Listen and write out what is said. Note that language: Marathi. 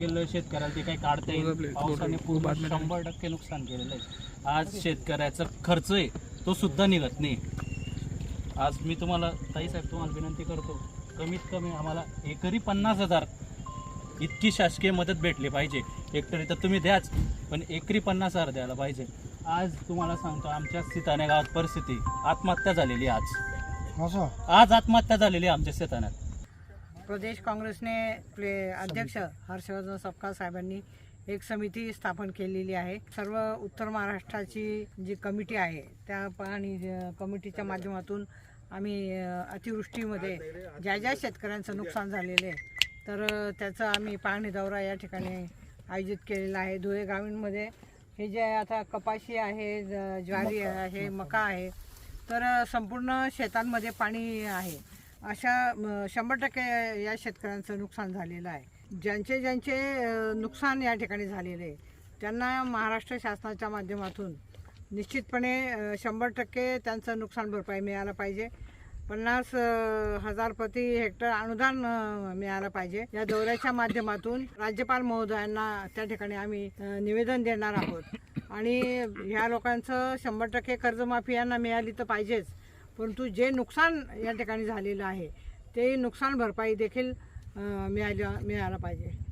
गेलं शेतकऱ्याला ते काही काढता येईल. पावसाने पूर्ण शंभर टक्के नुकसान केलेलं आहे. आज शेतकऱ्याचा खर्च आहे तो सुद्धा निघत नाही. आज मी तुम्हाला ताई साहेब तुम्हाला विनंती करतो कमीत कमी आम्हाला एकरी पन्नास हजार इतकी शासकीय मदत भेटली पाहिजे. हेक्टरी तर तुम्ही द्याच पण एकरी पन्नास हजार द्यायला पाहिजे. आज तुम्हाला सांगतो आमच्या सिताने गावात परिस्थिती आत्महत्या झालेली आहे आज. आज आत्महत्या झालेली आहे आमच्या शेताण्यात प्रदेश काँग्रेसने आपले अध्यक्ष हर्षवर्धन सपकाळ साहेबांनी एक समिती स्थापन केलेली आहे. सर्व उत्तर महाराष्ट्राची जी कमिटी आहे त्या पाणी कमिटीच्या माध्यमातून आम्ही अतिवृष्टीमध्ये ज्या ज्या शेतकऱ्यांचं नुकसान झालेलं आहे तर त्याचा आम्ही पाहणी दौरा या ठिकाणी आयोजित केलेला आहे. धुळे गावींमध्ये हे जे आता कपाशी आहे ज- ज्वारी आहे मका आहे तर संपूर्ण शेतांमध्ये पाणी आहे. अशा शंभर टक्के या शेतकऱ्यांचं नुकसान झालेलं आहे. ज्यांचे ज्यांचे नुकसान या ठिकाणी झालेले आहे त्यांना महाराष्ट्र शासनाच्या माध्यमातून निश्चितपणे शंभर टक्के त्यांचं नुकसान भरपाई मिळायला पाहिजे. पन्नास हजार प्रति हेक्टर अनुदान मिळालं पाहिजे. या दौऱ्याच्या माध्यमातून राज्यपाल महोदयांना त्या ठिकाणी आम्ही निवेदन देणार आहोत. आणि ह्या लोकांचं शंभर टक्के कर्जमाफी यांना मिळाली तर पाहिजेच. परंतु जे नुकसान या ठिकाणी झालेलं आहे ते नुकसान भरपाई देखील मिळाल्या मिळायला पाहिजे.